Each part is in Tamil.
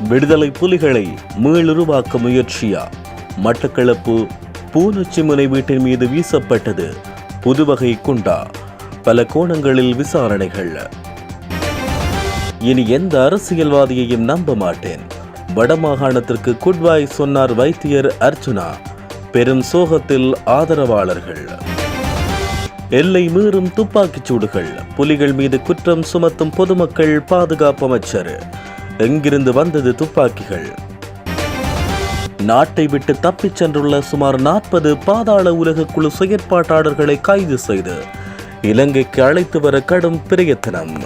விடுதலை புலிகளை மீளுருவாக்க முயற்சியா? மட்டக்களப்பு பூனச்சிமுனை வீட்டின் மீது வீசப்பட்டது. புதுவகை குண்டா. பல கோணங்களில் விசாரணைகள். இனி எந்த அரசியல்வாதியையும் நம்ப மாட்டேன். வடமாகாணத்திற்கு குட்வாய் சொன்னார் வைத்தியர் அர்ச்சுனா பெரும் சோகத்தில் ஆதரவாளர்கள். எல்லை மீறும் துப்பாக்கிச் சூடுகள். புலிகள் மீது குற்றம் சுமத்தும் பொதுமக்கள் பாதுகாப்பு அமைச்சர். எங்கிருந்து வந்தது துப்பாக்கிகள்? நாட்டை விட்டு தப்பிச் சென்றுள்ள சுமார் நாற்பது பாதாள உலக குழு செயற்பாட்டாளர்களை கைது செய்து இலங்கைக்கு அழைத்து வர கடும் பிரயத்தனம்.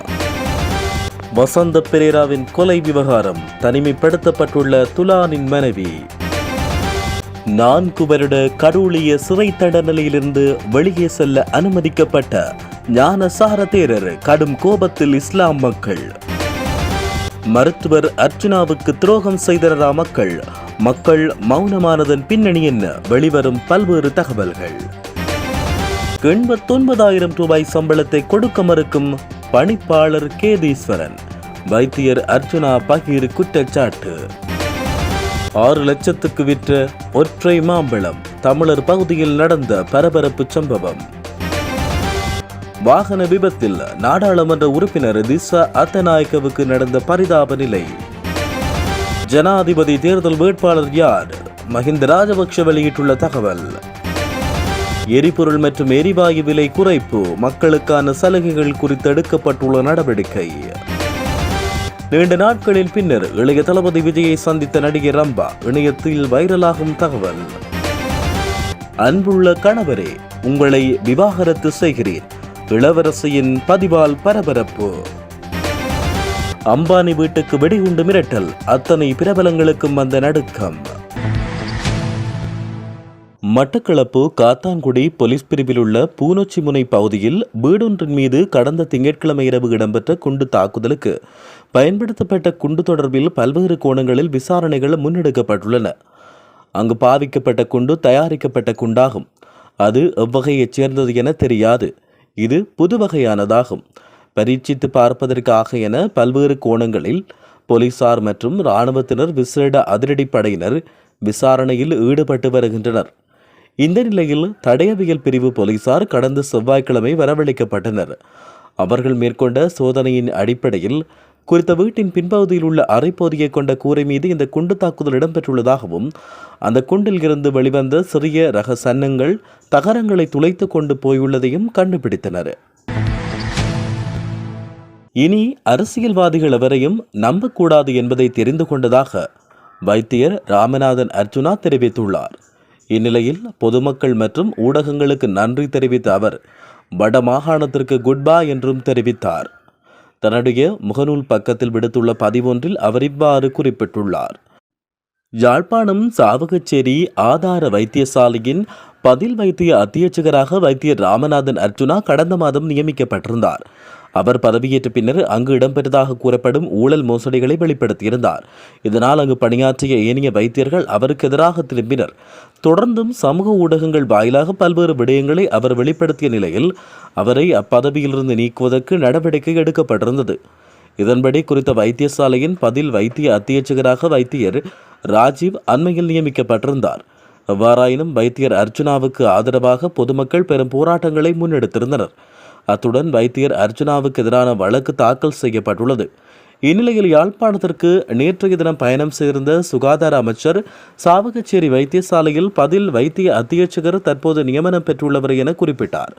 வசந்த பெரேராவின் கொலை விவகாரம் தனிமைப்படுத்தப்பட்டுள்ள துலானின் மனைவி. நான்கு வருட கடூழிய சிறை தண்டனையிலிருந்து வெளியே செல்ல அனுமதிக்கப்பட்ட ஞானசார தேரர் கடும் கோபத்தில் இஸ்லாம் மக்கள். மருத்துவர் அர்ஜுனாவுக்கு துரோகம் செய்தரா மக்கள். மக்கள் மௌனமானதன் பின்னணி என்ன? வெளிவரும் பல்வேறு தகவல்கள். எண்பத்தொன்பதாயிரம் ரூபாய் சம்பளத்தை கொடுக்க மறுக்கும் பணிப்பாளர் கேதீஸ்வரன். வைத்தியர் அர்ஜுனா பகீர் குற்றச்சாட்டு. ஆறு லட்சத்துக்கு விற்ற ஒற்றை மாம்பழம். தமிழர் பகுதியில் நடந்த பரபரப்பு சம்பவம். வாகன விபத்தில் நாடாளுமன்ற உறுப்பினர் திசா அத்தநாயக்கவுக்கு நடந்த பரிதாப நிலை. ஜனாதிபதி தேர்தல் வேட்பாளர் யார்? மஹிந்த ராஜபக்ஷ வெளியிட்டுள்ள தகவல். எரிபொருள் மற்றும் எரிவாயு விலை குறைப்பு மக்களுக்கான சலுகைகள் குறித்து எடுக்கப்பட்டுள்ள நடவடிக்கை. நீண்ட நாட்களின் பின்னர் இளைய தளபதி விஜயை சந்தித்த நடிகை ரம்பா இணையத்தில் வைரலாகும் தகவல். அன்புள்ள கணவரே உங்களை விவாகரத்து செய்கிறேன். இளவரசியின் பதிவால் பரபரப்பு. அம்பானி வீட்டுக்கு வெடிகுண்டு மிரட்டல் அத்தனை பிரபலங்களுக்கும் வந்த நடுக்கம். மட்டக்களப்பு காத்தான்குடி போலீஸ் பிரிவில் உள்ள பூனொச்சி முனை பகுதியில் வீடொன்றின் மீது கடந்த திங்கட்கிழமை இரவு இடம்பெற்ற குண்டு தாக்குதலுக்கு பயன்படுத்தப்பட்ட குண்டு தொடர்பில் பல்வேறு கோணங்களில் விசாரணைகள் முன்னெடுக்கப்பட்டுள்ளன. அங்கு பாவிக்கப்பட்ட குண்டு தயாரிக்கப்பட்ட குண்டாகும். அது எவ்வகையைச் சேர்ந்தது என தெரியாது. இது புது வகையானதாகும் பரீட்சித்து பார்ப்பதற்காக என பல்வேறு கோணங்களில் போலீசார் மற்றும் இராணுவத்தினர் விசேட அதிரடிப்படையினர் விசாரணையில் ஈடுபட்டு வருகின்றனர். இந்த நிலையில் தடயவியல் பிரிவு போலீசார் கடந்த செவ்வாய்க்கிழமை வரவழைக்கப்பட்டனர். அவர்கள் மேற்கொண்ட சோதனையின் அடிப்படையில் குறித்த வீட்டின் பின்பகுதியில் உள்ள அரைப்பகுதியை கொண்ட கூரை மீது இந்த குண்டு தாக்குதல் இடம்பெற்றுள்ளதாகவும் அந்த குண்டில் இருந்து வெளிவந்த சிறிய ரக சன்னங்கள் தகரங்களை துளைத்து கொண்டு போயுள்ளதையும் கண்டுபிடித்தனர். இனி அரசியல்வாதிகள் எவரையும் நம்பக்கூடாது என்பதை தெரிந்து கொண்டதாக வைத்தியர் ராமநாதன் அர்ஜுனா தெரிவித்துள்ளார். இந்நிலையில் பொதுமக்கள் மற்றும் ஊடகங்களுக்கு நன்றி தெரிவித்த அவர் வட மாகாணத்திற்கு குட்பா என்றும் தெரிவித்தார். தன்னுடைய முகநூல் பக்கத்தில் விடுத்துள்ள பதிவொன்றில் அவர் இவ்வாறு குறிப்பிட்டுள்ளார். யாழ்ப்பாணம் சாவகச்சேரி ஆதார வைத்தியசாலையின் பதில் வைத்திய அத்தியட்சகராக வைத்தியர் ராமநாதன் அர்ஜுனா கடந்த மாதம் நியமிக்கப்பட்டிருந்தார். அவர் பதவியேற்ற பின்னர் அங்கு இடம்பெற்றதாக கூறப்படும் ஊழல் மோசடிகளை வெளிப்படுத்தியிருந்தார். இதனால் அங்கு பணியாற்றிய ஏனைய வைத்தியர்கள் அவருக்கு எதிராக திரும்பினர். தொடர்ந்தும் சமூக ஊடகங்கள் வாயிலாக பல்வேறு விடயங்களை அவர் வெளிப்படுத்திய நிலையில் அவரை அப்பதவியிலிருந்து நீக்குவதற்கு நடவடிக்கை எடுக்கப்பட்டிருந்தது. இதன்படி குறித்த வைத்தியசாலையின் பதில் வைத்திய அத்தியட்சகராக வைத்தியர் ராஜீவ் அண்மையில் நியமிக்கப்பட்டிருந்தார். எவ்வாறாயினும் வைத்தியர் அர்ஜுனாவுக்கு ஆதரவாக பொதுமக்கள் பெரும் போராட்டங்களை முன்னெடுத்திருந்தனர். அத்துடன் வைத்தியர் அர்ஜுனாவுக்கு எதிரான வழக்கு தாக்கல் செய்யப்பட்டுள்ளது. இந்நிலையில் யாழ்ப்பாணத்திற்கு நேற்றைய தினம் பயணம் செய்திருந்த சுகாதார அமைச்சர் சாவகச்சேரி வைத்தியசாலையில் பதில் வைத்திய அத்தியட்சகர் தற்போது நியமனம் பெற்றுள்ளவர் என குறிப்பிட்டார்.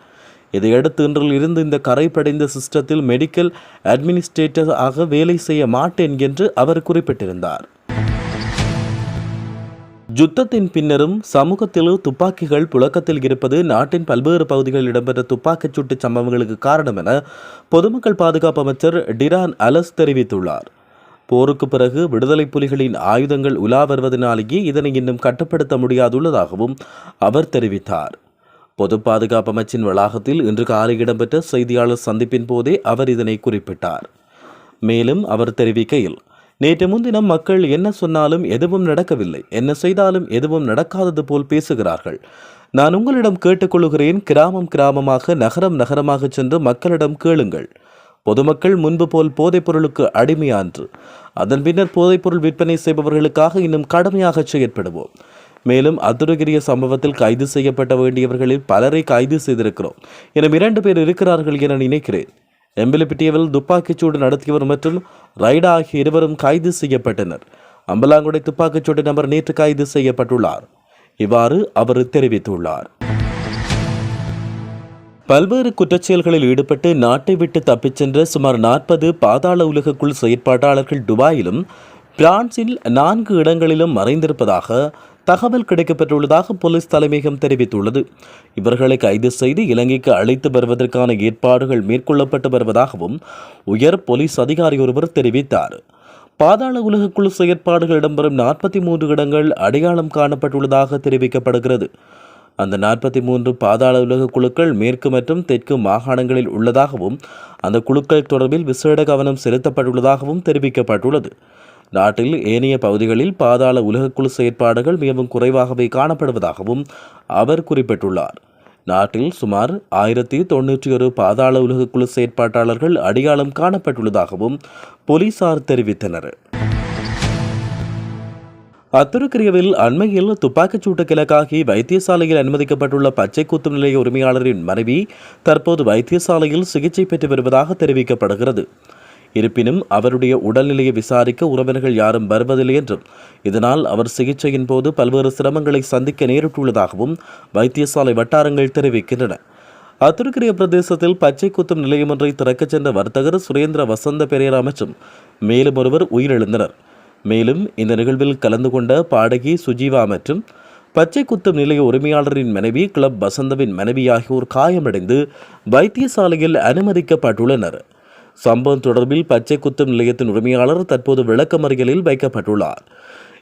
இதையடுத்து இன்றில் இருந்து இந்த கரை படைந்த சிஸ்டத்தில் மெடிக்கல் அட்மினிஸ்ட்ரேட்டர் ஆக வேலை செய்ய மாட்டேன் என்று அவர் குறிப்பிட்டிருந்தார். யுத்தத்தின் பின்னரும் சமூகத்தில் துப்பாக்கிகள் புழக்கத்தில் இருப்பது நாட்டின் பல்வேறு பகுதிகளில் இடம்பெற்ற துப்பாக்கிச் சூட்டு சம்பவங்களுக்கு காரணம் என பொதுமக்கள் பாதுகாப்பு அமைச்சர் டிரான் அலஸ் தெரிவித்துள்ளார். போருக்கு பிறகு விடுதலை புலிகளின் ஆயுதங்கள் உலா வருவதனாலேயே இதனை இன்னும் கட்டுப்படுத்த முடியாதுள்ளதாகவும் அவர் தெரிவித்தார். பொது பாதுகாப்பு அமைச்சின் வளாகத்தில் இன்று காலை இடம்பெற்ற செய்தியாளர் சந்திப்பின் போதே அவர் இதனை குறிப்பிட்டார். மேலும் அவர் தெரிவிக்கையில் நேற்று முன்தினம் மக்கள் என்ன சொன்னாலும் எதுவும் நடக்கவில்லை. என்ன செய்தாலும் எதுவும் நடக்காதது போல் பேசுகிறார்கள். நான் உங்களிடம் கேட்டுக்கொள்கிறேன் கிராமம் கிராமமாக நகரம் நகரமாக சென்று மக்களிடம் கேளுங்கள். பொதுமக்கள் முன்பு போல் போதைப்பொருளுக்கு அடிமையான்று அதன் பின்னர் போதைப்பொருள் விற்பனை செய்பவர்களுக்காக இன்னும் கடுமையாக செயற்படுவோம். மேலும் அத்துருகிரிய சம்பவத்தில் கைது செய்யப்பட வேண்டியவர்களில் பலரை கைது செய்திருக்கிறோம். எனும் இரண்டு பேர் இருக்கிறார்கள் என நினைக்கிறேன். எம்பிலிப்பிட்டியவில் துப்பாக்கிச்சூடு நடத்தியவர் மற்றும் ரைடா ஆகிய இருவரும் கைது செய்யப்பட்டனர். அம்பலாங்குடை துப்பாக்கிச்சூடு நபர் நேற்று கைது செய்யப்பட்டுள்ளார். இவ்வாறு அவர் தெரிவித்துள்ளார். பல்வேறு குற்றச்செயல்களில் ஈடுபட்டு நாட்டை விட்டு தப்பிச் சென்ற சுமார் நாற்பது பாதாள உலகக்குள் செயற்பாட்டாளர்கள் துபாயிலும் பிரான்சில் நான்கு இடங்களிலும் மறைந்திருப்பதாக தகவல் கிடைக்கப்பெற்றுள்ளதாக போலீஸ் தலைமையகம் தெரிவித்துள்ளது. இவர்களை கைது செய்து இலங்கைக்கு அழைத்து வருவதற்கான ஏற்பாடுகள் மேற்கொள்ளப்பட்டு வருவதாகவும் உயர் போலீஸ் அதிகாரி ஒருவர் தெரிவித்தார். பாதாள உலக குழு செயற்பாடுகள் இடம்பெறும் நாற்பத்தி மூன்று இடங்கள் அடையாளம் காணப்பட்டுள்ளதாக தெரிவிக்கப்படுகிறது. அந்த நாற்பத்தி மூன்று பாதாள உலக குழுக்கள் மேற்கு மற்றும் தெற்கு மாகாணங்களில் உள்ளதாகவும் அந்த குழுக்கள் தொடர்பில் விசேட கவனம் செலுத்தப்பட்டுள்ளதாகவும் தெரிவிக்கப்பட்டுள்ளது. நாட்டில் ஏனைய பகுதிகளில் பாதாள உலகக்குழு செயற்பாடுகள் மிகவும் குறைவாகவே காணப்படுவதாகவும் அவர் குறிப்பிட்டுள்ளார். நாட்டில் சுமார் ஆயிரத்தி தொன்னூற்றி ஒரு பாதாள உலகக்குழு செயற்பாட்டாளர்கள் அடையாளம் காணப்பட்டுள்ளதாகவும் போலீசார் தெரிவித்தனர். அத்துருக்கிரியவில் அண்மையில் துப்பாக்கிச் சூட்டுக்கு இலக்காகி வைத்தியசாலையில் அனுமதிக்கப்பட்டுள்ள பச்சை குத்தும் நிலைய உரிமையாளரின் மனைவி தற்போது வைத்தியசாலையில் சிகிச்சை பெற்று வருவதாக தெரிவிக்கப்படுகிறது. இருப்பினும் அவருடைய உடல்நிலையை விசாரிக்க உறவினர்கள் யாரும் வருவதில்லை என்றும் இதனால் அவர் சிகிச்சையின் போது பல்வேறு சிரமங்களை சந்திக்க நேரிட்டுள்ளதாகவும் வைத்தியசாலை வட்டாரங்கள் தெரிவிக்கின்றன. அத்துருக்கிரிய பிரதேசத்தில் பச்சை குத்தும் நிலையம் ஒன்றை திறக்கச் சென்ற வர்த்தகர் சுரேந்திர வசந்த பெரேரா மற்றும் மேலும் ஒருவர் உயிரிழந்தனர். மேலும் இந்த நிகழ்வில் கலந்து கொண்ட பாடகி சுஜீவா மற்றும் பச்சை குத்தும் நிலைய உரிமையாளரின் மனைவி கிளப் வசந்தவின் மனைவி ஆகியோர் காயமடைந்து வைத்தியசாலையில் அனுமதிக்கப்பட்டுள்ளனர். சம்பவம் தொடர்பில் பச்சை குத்தும் நிலையத்தின் உரிமையாளர் தற்போது விளக்கமறியலில் வைக்கப்பட்டுள்ளார்.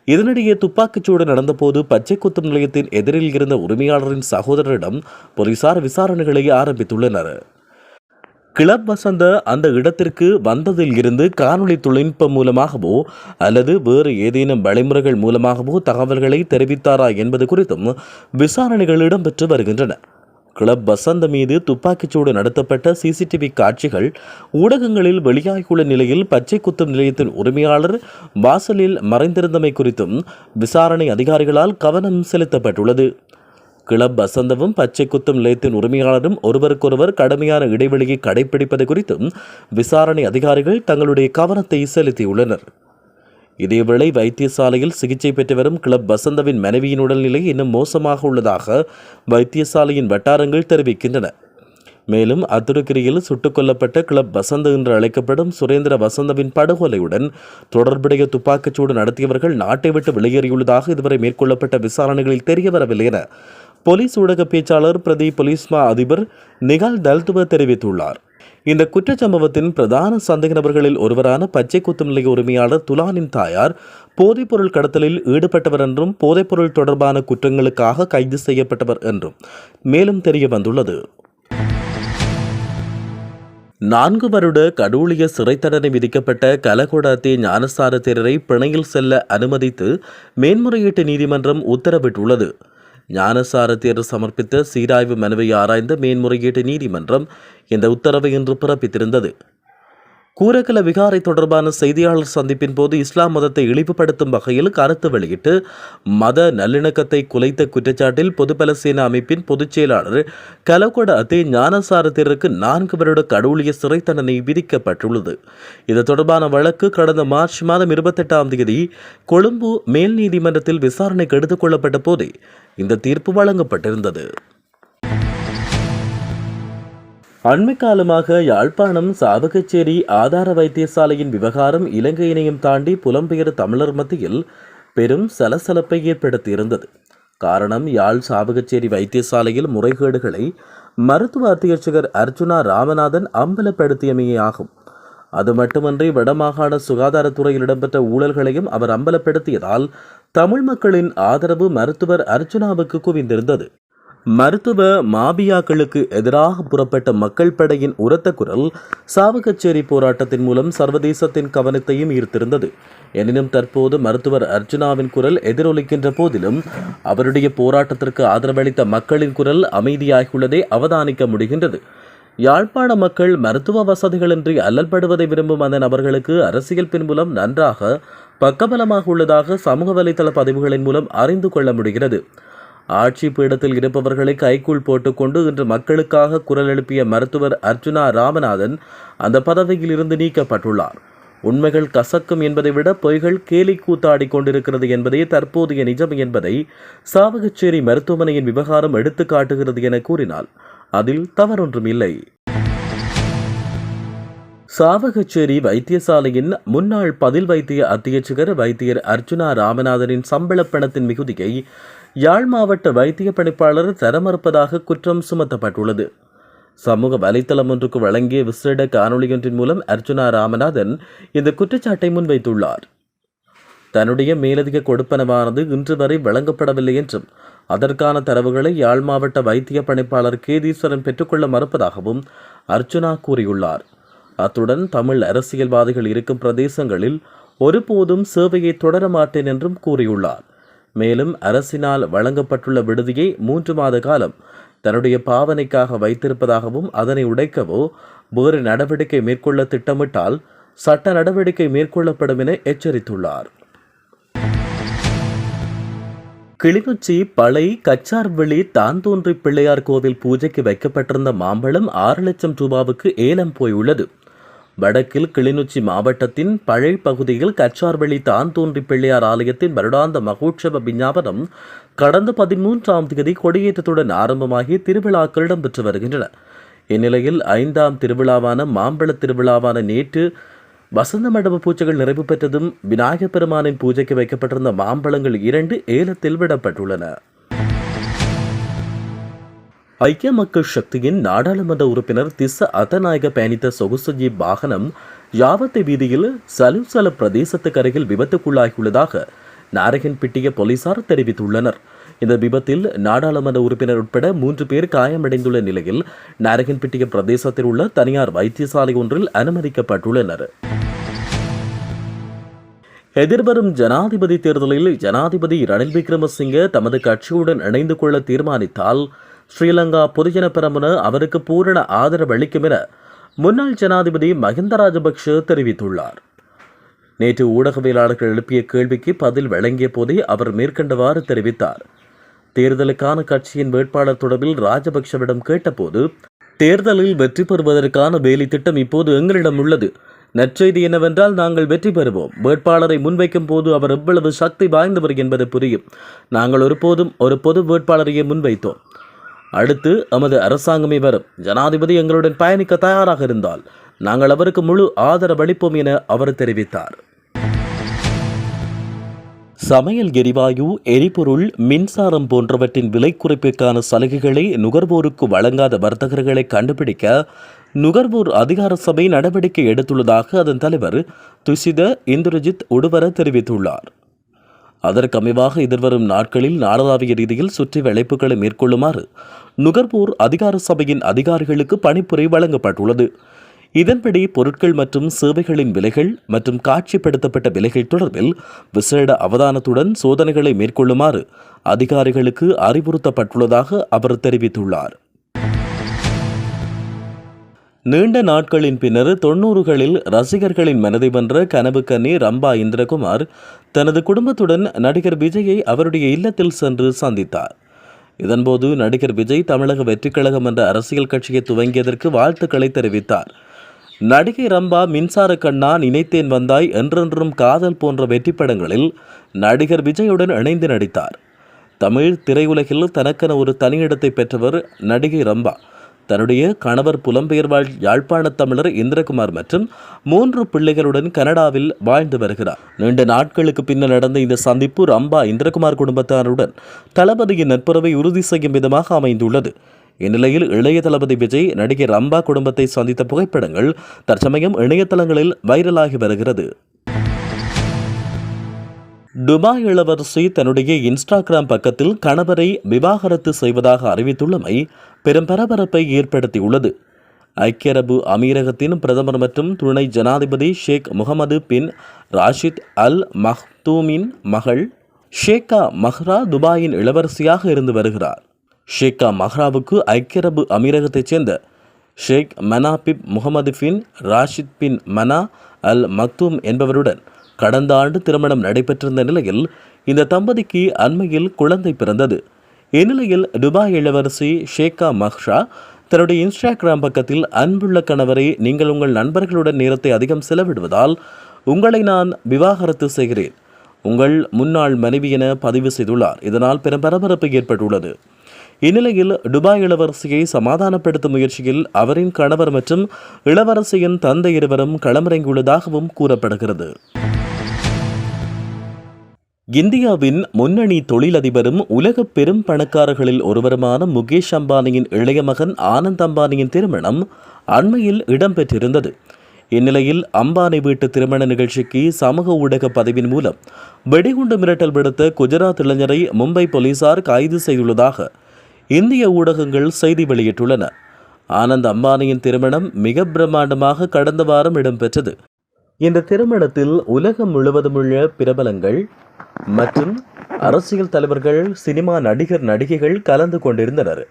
இதனிடையே துப்பாக்கிச்சூடு நடந்தபோது பச்சை குத்தும் நிலையத்தின் எதிரில் இருந்த உரிமையாளரின் சகோதரரிடம் போலீசார் விசாரணைகளை ஆரம்பித்துள்ளனர். கிளப் வசந்த அந்த இடத்திற்கு வந்ததில் இருந்து காணொளி தொழில்நுட்பம் மூலமாகவோ அல்லது வேறு ஏதேனும் வழிமுறைகள் மூலமாகவோ தகவல்களை தெரிவித்தாரா என்பது குறித்தும் விசாரணைகள் இடம்பெற்று வருகின்றன. கிளப் வசந்த மீது துப்பாக்கிச்சூடு நடத்தப்பட்ட சிசிடிவி காட்சிகள் ஊடகங்களில் வெளியாகியுள்ள நிலையில் பச்சை குத்தும் நிலையத்தின் உரிமையாளர் வாசலில் மறைந்திருந்தமை குறித்தும் விசாரணை அதிகாரிகளால் கவனம் செலுத்தப்பட்டுள்ளது. கிளப் வசந்தவும் பச்சை குத்தும் நிலையத்தின் உரிமையாளரும் ஒருவருக்கொருவர் கடுமையான இடைவெளியை கடைபிடிப்பது குறித்தும் விசாரணை அதிகாரிகள் தங்களுடைய கவனத்தை செலுத்தியுள்ளனர். இதேவேளை வைத்தியசாலையில் சிகிச்சை பெற்று வரும் கிளப் வசந்தவின் மனைவியின் உடல்நிலை இன்னும் மோசமாக உள்ளதாக வைத்தியசாலையின் வட்டாரங்கள் தெரிவிக்கின்றன. மேலும் அத்துருக்கிரியில் சுட்டுக் கொல்லப்பட்ட கிளப் வசந்த என்று அழைக்கப்படும் சுரேந்திர வசந்தவின் படுகொலையுடன் தொடர்புடைய துப்பாக்கிச்சூடு நடத்தியவர்கள் நாட்டை விட்டு வெளியேறியுள்ளதாக இதுவரை மேற்கொள்ளப்பட்ட விசாரணைகளில் தெரியவரவில்லை என போலீஸ் ஊடக பேச்சாளர் பிரதி போலீஸ்மா அதிபர் நிகால் தல்துவ தெரிவித்துள்ளார். இந்த குற்றச்சம்பவத்தின் பிரதான சந்தேக நபர்களில் ஒருவரான பச்சை குத்தும் நிலைய உரிமையாளர் துலானின் தாயார் போதைப்பொருள் கடத்தலில் ஈடுபட்டவர் என்றும் போதைப்பொருள் தொடர்பான குற்றங்களுக்காக கைது செய்யப்பட்டவர் என்றும் மேலும் தெரிய வந்துள்ளது. நான்கு வருட கடூழிய சிறை தண்டனை விதிக்கப்பட்ட கலகோடாத்தி ஞானசார தேரரை பிணையில் செல்ல அனுமதித்து மேன்முறையீட்டு நீதிமன்றம் உத்தரவிட்டுள்ளது. ஞானசார சமர்ப்பித்த சீராய்வு மனுவை ஆராய்ந்த மேன்முறையீட்டு நீதிமன்றம் இந்த உத்தரவை இன்று பிறப்பித்திருந்தது. கூரகல விகாரை தொடர்பான செய்தியாளர் சந்திப்பின் போது இஸ்லாம் மதத்தை இழிவுபடுத்தும் வகையில் கருத்து வெளியிட்டு மத நல்லிணக்கத்தை குலைத்த குற்றச்சாட்டில் பொதுபல அமைப்பின் பொதுச் செயலாளர் கலகொட அத்தே ஞானசாரத்திற்கு நான்கு வருட கடவுளிய சிறை தண்டனை விதிக்கப்பட்டுள்ளது. இது தொடர்பான வழக்கு கடந்த மார்ச் மாதம் இருபத்தெட்டாம் தேதி கொழும்பு மேல் நீதிமன்றத்தில் விசாரணைக்கு எடுத்துக் கொள்ளப்பட்ட போதே இந்த தீர்ப்பு வழங்கப்பட்டிருந்தது. அண்மை காலமாக யாழ்ப்பாணம் சாவகச்சேரி ஆதார வைத்தியசாலையின் விவகாரம் இலங்கையினையும் தாண்டி புலம்பெயர் தமிழர் மத்தியில் பெரும் சலசலப்பை ஏற்படுத்தியிருந்தது. காரணம் யாழ் சாவகச்சேரி வைத்தியசாலையில் முறைகேடுகளை மருத்துவ அத்தியட்சகர் அர்ஜுனா ராமநாதன் அம்பலப்படுத்தியமையே ஆகும். அது மட்டுமன்றி வடமாகாண சுகாதாரத்துறையில் இடம்பெற்ற ஊழல்களையும் அவர் அம்பலப்படுத்தியதால் தமிழ் மக்களின் ஆதரவு மருத்துவர் அர்ஜுனாவுக்கு குவிந்திருந்தது. மருத்துவ மாபியாக்களுக்கு எதிராக புறப்பட்ட மக்கள் படையின் உரத்த குரல் சாவகச்சேரி போராட்டத்தின் மூலம் சர்வதேசத்தின் கவனத்தையும் ஈர்த்திருந்தது. எனினும் தற்போது மருத்துவர் அர்ஜுனாவின் குரல் எதிரொலிக்கின்ற போதிலும் அவருடைய போராட்டத்திற்கு ஆதரவளித்த மக்களின் குரல் அமைதியாகியுள்ளதை அவதானிக்க முடிகின்றது. யாழ்ப்பாண மக்கள் மருத்துவ வசதிகளின்றி அல்லல்படுவதை விரும்பும் அந்த நபர்களுக்கு அரசியல் பின்புலம் நன்றாக பக்கபலமாக உள்ளதாக சமூக வலைதள பதிவுகளின் மூலம் அறிந்து கொள்ள முடிகிறது. ஆட்சி பீடத்தில் இருப்பவர்களை கைக்குள் போட்டுக்கொண்டு இன்று மக்களுக்காக குரல் எழுப்பிய மருத்துவர் அர்ஜுனா ராமநாதன் அந்த பதவியில் இருந்து நீக்கப்பட்டுள்ளார். உண்மைகள் கசக்கும் என்பதை விட பொய்கள் கேலி கூத்தாடி கொண்டிருக்கிறது என்பதே தற்போதைய நிஜம் என்பதை சாவகச்சேரி மருத்துவமனையின் விவகாரம் எடுத்து காட்டுகிறது என கூறினால் அதில் தவறொன்றும் இல்லை சாவகச்சேரி வைத்தியசாலையின் முன்னாள் பதில் வைத்திய அத்தியட்சகர் வைத்தியர் அர்ஜுனா ராமநாதனின் சம்பள பணத்தின் மிகுதியை யாழ் மாவட்ட வைத்திய பணிப்பாளர் தரமறுப்பதாக குற்றம் சுமத்தப்பட்டுள்ளது. சமூக வலைத்தளம் ஒன்றுக்கு வழங்கிய விசேட காணொளியொன்றின் மூலம் அர்ஜுனா ராமநாதன் இந்த குற்றச்சாட்டை முன்வைத்துள்ளார். தன்னுடைய மேலதிக கொடுப்பனவானது இன்று வரை வழங்கப்படவில்லை என்றும் அதற்கான தரவுகளை யாழ் மாவட்ட வைத்திய பணிப்பாளர் கேதீஸ்வரன் பெற்றுக்கொள்ள மறுப்பதாகவும் அர்ஜுனா கூறியுள்ளார். அத்துடன் தமிழ் அரசியல்வாதிகள் இருக்கும் பிரதேசங்களில் ஒருபோதும் சேவையை தொடர மாட்டேன் என்றும் கூறியுள்ளார். மேலும் அரசினால் வழங்கப்பட்டுள்ள விடுதியை மூன்று மாத காலம் தன்னுடைய பாவனைக்காக வைத்திருப்பதாகவும் அதனை உடைக்கவோ வேறு நடவடிக்கை மேற்கொள்ள திட்டமிட்டால் சட்ட நடவடிக்கை மேற்கொள்ளப்படும் என எச்சரித்துள்ளார். கிளிநொச்சி பழை கச்சார்வெளி தாந்தோன்றி பிள்ளையார் கோவில் பூஜைக்கு வைக்கப்பட்டிருந்த மாம்பழம் ஆறு லட்சம் ரூபாவுக்கு ஏலம் போயுள்ளது. வடக்கில் கிளிநொச்சி மாவட்டத்தின் பழை பகுதியில் கச்சார்வெளி தாந்தோன்றி பிள்ளையார் ஆலயத்தின் வருடாந்த மகோற்சவ விஞ்ஞாபனம் கடந்த பதிமூன்றாம் தேதி கொடியேற்றத்துடன் ஆரம்பமாகி திருவிழாக்கள் இடம்பெற்று வருகின்றன. இந்நிலையில் ஐந்தாம் திருவிழாவான மாம்பழ திருவிழாவான நேற்று வசந்த மண்டப பூஜைகள் நிறைவு பெற்றதும் விநாயகப் பெருமானின் பூஜைக்கு வைக்கப்பட்டிருந்த மாம்பழங்கள் இரண்டு ஏலத்தில் விடப்பட்டுள்ளன. ஐக்கிய மக்கள் சக்தியின் நாடாளுமன்ற உறுப்பினர் திஸ்ஸ அத்தநாயக பயணித்த சொகுசு ஜீப் வாகனம் யாவத்தை வீதியில் சலுசல பிரதேசத்துக்கு அருகில் விபத்துக்குள்ளாகியுள்ளதாக நாரகன்பிட்டிய போலீசார் தெரிவித்துள்ளனர். இந்த விபத்தில் நாடாளுமன்ற உறுப்பினர் உட்பட மூன்று பேர் காயமடைந்துள்ள நிலையில் நாரகன்பிட்டிய பிரதேசத்தில் உள்ள தனியார் வைத்தியசாலை ஒன்றில் அனுமதிக்கப்பட்டுள்ளனர். எதிர்வரும் ஜனாதிபதி தேர்தலில் ஜனாதிபதி ரணில் விக்ரமசிங்க தமது கட்சியுடன் இணைந்து கொள்ள தீர்மானித்தால் ஸ்ரீலங்கா பொதுஜன பெரமுன அவருக்கு பூரண ஆதரவு அளிக்கும் என முன்னாள் ஜனாதிபதி மஹிந்த ராஜபக்ஷ தெரிவித்துள்ளார். நேற்று ஊடகவியலாளர்கள் எழுப்பிய கேள்விக்கு பதில் வழங்கிய போதே அவர் மேற்கண்டவாறு தெரிவித்தார். தேர்தலுக்கான கட்சியின் வேட்பாளர் தொடர்பில் ராஜபக்ஷவிடம் கேட்டபோது தேர்தலில் வெற்றி பெறுவதற்கான வேலை திட்டம் இப்போது எங்களிடம் உள்ளது. நற்செய்தி என்னவென்றால் நாங்கள் வெற்றி பெறுவோம். வேட்பாளரை முன்வைக்கும் போது அவர் எவ்வளவு சக்தி வாய்ந்தவர் என்பது புரியும். நாங்கள் ஒருபோதும் ஒரு பொது வேட்பாளரையே முன்வைத்தோம். அடுத்து எமது அரசாங்கமே வரும். ஜனாதிபதி எங்களுடன் பயணிக்க தயாராக இருந்தால் நாங்கள் அவருக்கு முழு ஆதரவளிப்போம் என அவர் தெரிவித்தார். சமையல் எரிவாயு எரிபொருள் மின்சாரம் போன்றவற்றின் விலை குறைப்பிற்கான சலுகைகளை நுகர்வோருக்கு வழங்காத வர்த்தகர்களை கண்டுபிடிக்க நுகர்வோர் அதிகார சபை நடவடிக்கை எடுத்துள்ளதாக அதன் தலைவர் துஷித இந்திரஜித் உடுவர தெரிவித்துள்ளார். அதற்கமைவாக எதிர்வரும் நாட்களில் நாடளாவிய ரீதியில் சுற்றி வளைப்புகளை மேற்கொள்ளுமாறு நுகர்வோர் அதிகார சபையின் அதிகாரிகளுக்கு பணிப்புரை வழங்கப்பட்டுள்ளது. இதன்படி பொருட்கள் மற்றும் சேவைகளின் விலைகள் மற்றும் காட்சிப்படுத்தப்பட்ட விலைகள் தொடர்பில் விசேட அவதானத்துடன் சோதனைகளை மேற்கொள்ளுமாறு அதிகாரிகளுக்கு அறிவுறுத்தப்பட்டுள்ளதாக அவர் தெரிவித்துள்ளார். நீண்ட நாட்களின் பின்னர் தொன்னூறுகளில் ரசிகர்களின் மனதை வென்ற கனவு கன்னி ரம்பா இந்திரகுமார் தனது குடும்பத்துடன் நடிகர் விஜயை அவருடைய இல்லத்தில் சென்று சந்தித்தார். இதன்போது நடிகர் விஜய் தமிழக வெற்றிக்கழகம் என்ற அரசியல் கட்சியை துவங்கியதற்கு வாழ்த்துக்களை தெரிவித்தார். நடிகை ரம்பா மின்சார கண்ணா நினைத்தேன் வந்தாய் என்றென்றும் காதல் போன்ற வெற்றி படங்களில் நடிகர் விஜயுடன் இணைந்து நடித்தார். தமிழ் திரையுலகில் தனக்கென ஒரு தனியிடத்தை பெற்றவர் நடிகை ரம்பா. தன்னுடைய கணவர் புலம்பெயர் வாழ் யாழ்ப்பாண தமிழர் இந்திரகுமார் மற்றும் மூன்று பிள்ளைகளுடன் கனடாவில் வாழ்ந்து வருகிறார். நீண்ட நாட்களுக்கு பின்னர் நடந்த இந்த சந்திப்பு ரம்பா இந்திரகுமார் குடும்பத்தாருடன் தளபதியின் நட்புறவை உறுதி செய்யும் விதமாக அமைந்துள்ளது. இந்நிலையில் இளைய தளபதி விஜய் நடிகை ரம்பா குடும்பத்தை சந்தித்த புகைப்படங்கள் தற்சமயம் இணையதளங்களில் வைரலாகி வருகிறது. துபாய் இளவரசி தன்னுடைய இன்ஸ்டாகிராம் பக்கத்தில் கணவரை விவாகரத்து செய்வதாக அறிவித்துள்ளமை பெரும் பரபரப்பை ஏற்படுத்தியுள்ளது. ஐக்கிய அரபு அமீரகத்தின் பிரதமர் மற்றும் துணை ஜனாதிபதி ஷேக் முகமது பின் ராஷித் அல் மஹ்தூமின் மகள் ஷேக்கா மஹ்ரா துபாயின் இளவரசியாக இருந்து வருகிறார். ஷேக்கா மஹ்ராவுக்கு ஐக்கிய அரபு அமீரகத்தைச் சேர்ந்த ஷேக் மனாபிப் முகமது பின் ராஷித் பின் மனா அல் மக்தூம் என்பவருடன் கடந்த ஆண்டு திருமணம் நடைபெற்றிருந்த நிலையில் இந்த தம்பதிக்கு அண்மையில் குழந்தை பிறந்தது. இந்நிலையில் துபாய் இளவரசி ஷேகா மஹ்ஷா தன்னுடைய இன்ஸ்டாகிராம் பக்கத்தில் அன்புள்ள கணவரை நீங்கள் உங்கள் நண்பர்களுடன் நேரத்தை அதிகம் செலவிடுவதால் உங்களை நான் விவாகரத்து செய்கிறேன். உங்கள் முன்னாள் மனைவி என பதிவு செய்துள்ளார். இதனால் பெரும் பரபரப்பு ஏற்பட்டுள்ளது. இந்நிலையில் துபாய் இளவரசியை சமாதானப்படுத்தும் முயற்சியில் அவரின் கணவர் மற்றும் இளவரசியின் தந்தை இருவரும் களமிறங்கியுள்ளதாகவும் கூறப்படுகிறது. இந்தியாவின் முன்னணி தொழிலதிபரும் உலக பெரும் பணக்காரர்களில் ஒருவருமான முகேஷ் அம்பானியின் இளைய மகன் ஆனந்த் அம்பானியின் திருமணம் அண்மையில் இடம்பெற்றிருந்தது. இந்நிலையில் அம்பானி வீட்டு திருமண நிகழ்ச்சிக்கு சமூக ஊடக பதிவின் மூலம் வெடிகுண்டு மிரட்டல் விடுத்த குஜராத் இளைஞரை மும்பை போலீசார் கைது செய்துள்ளதாக இந்திய ஊடகங்கள் செய்தி வெளியிட்டுள்ளன. ஆனந்த் அம்பானியின் திருமணம் மிக பிரம்மாண்டமாக கடந்த வாரம் இடம்பெற்றது. இந்த திருமணத்தில் உலகம் முழுவதுமுள்ள பிரபலங்கள் மற்றும் அரசியல் தலைவர்கள் சினிமா நடிகர் நடிகைகள் கலந்து கொண்டிருந்தனர்.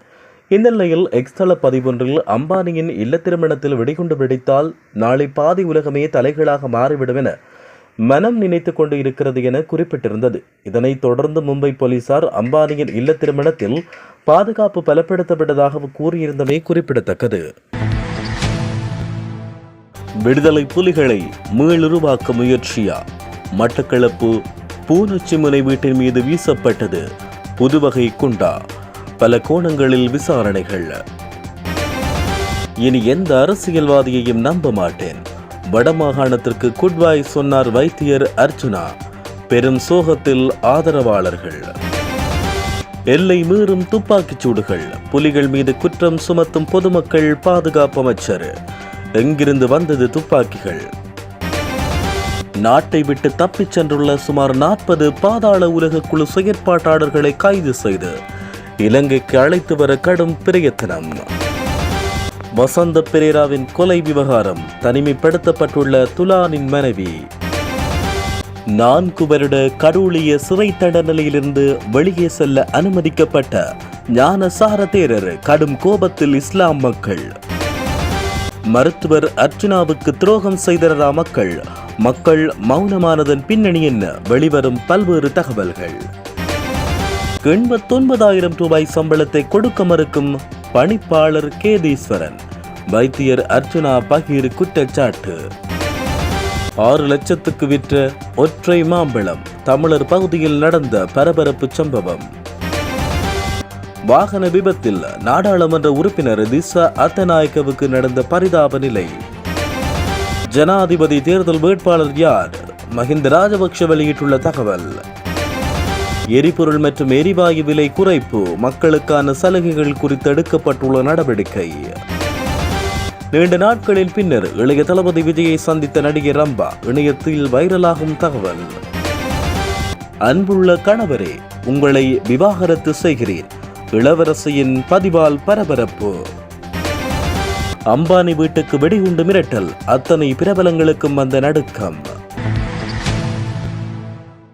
இந்த நிலையில் பதிவொன்றில் அம்பானியின் இல்ல திருமணத்தில் வெடிகுண்டு வெடித்தால் நாளை பாதி உலகமே தலைகளாக மாறிவிடும் என மனம் நினைத்து கொண்டு இருக்கிறது என குறிப்பிட்டிருந்தது. இதனைத் தொடர்ந்து மும்பை போலீசார் அம்பானியின் இல்ல திருமணத்தில் பாதுகாப்பு பலப்படுத்தப்பட்டதாக கூறியிருந்தமை குறிப்பிடத்தக்கது. விடுதலை புலிகளை மீளுருவாக்க முயற்சியா? மட்டக்களப்பு பூனச்சிமுனை வீட்டின் மீது வீசப்பட்டது. புதுவகை குண்டா. பல கோணங்களில் விசாரணைகள். இனி எந்த அரசியல்வாதியையும் நம்ப மாட்டேன். வடமாகாணத்திற்கு குட்வாய் சொன்னார் வைத்தியர் அர்ஜுனா. பெரும் சோகத்தில் ஆதரவாளர்கள். எல்லை மீறும் துப்பாக்கிச் சூடுகள். புலிகள் மீது குற்றம் சுமத்தும் பொதுமக்கள் பாதுகாப்பு அமைச்சர். எங்கிருந்து வந்தது துப்பாக்கிகள்? நாட்டை விட்டு தப்பிச் சென்றுள்ள சுமார் நாற்பது பாதாள உலக குழு செயற்பாட்டாளர்களை கைது செய்து இலங்கைக்கு அழைத்து வர கடும் பிரயத்தனம். வசந்த பெரேராவின் கொலை விவகாரம் தனிமைப்படுத்தப்பட்டுள்ள துலானின் மனைவி. நான்கு வருட கடூழிய சிறை தண்டனையிலிருந்து வெளியே செல்ல அனுமதிக்கப்பட்ட ஞானசார தேரர் கடும் கோபத்தில் இஸ்லாம் மக்கள். மருத்துவர் அர்ச்சுனாவுக்கு துரோகம் செய்தரா மக்கள் மக்கள் மௌனமானதன் பின்னணி என்ன? வெளிவரும் பல்வேறு தகவல்கள். எண்பத்தொன்பதாயிரம் ரூபாய் சம்பளத்தை கொடுக்க மறுக்கும் பணிப்பாளர் கேதீஸ்வரன். வைத்தியர் அர்ஜுனா பகீர் குற்றச்சாட்டு. ஆறு லட்சத்துக்கு விற்ற ஒற்றை மாம்பழம் தமிழர் பகுதியில் நடந்த பரபரப்பு சம்பவம். வாகன விபத்தில் நாடாளுமன்ற உறுப்பினர் திசா அத்தநாயக்கவுக்கு நடந்த பரிதாப நிலை. ஜனாதிபதி தேர்தல் வேட்பாளர் யார்? மஹிந்த ராஜபக்ஷ வெளியிட்டுள்ள தகவல். எரிபொருள் மற்றும் எரிவாயு விலை குறைப்பு மக்களுக்கான சலுகைகள் குறித்து எடுக்கப்பட்டுள்ள நடவடிக்கை. நீண்ட நாட்களில் பின்னர் இளைய தளபதி விஜயை சந்தித்த நடிகை ரம்பா இணையத்தில் வைரலாகும் தகவல். அன்புள்ள கணவரே உங்களை விவாகரத்து செய்கிறேன். இளவரசியின் பதிவால் பரபரப்பு. அம்பானி வீட்டுக்கு வெடிகுண்டு மிரட்டல். அத்தனை பிரபலங்களுக்கும் வந்த நடுக்கம்.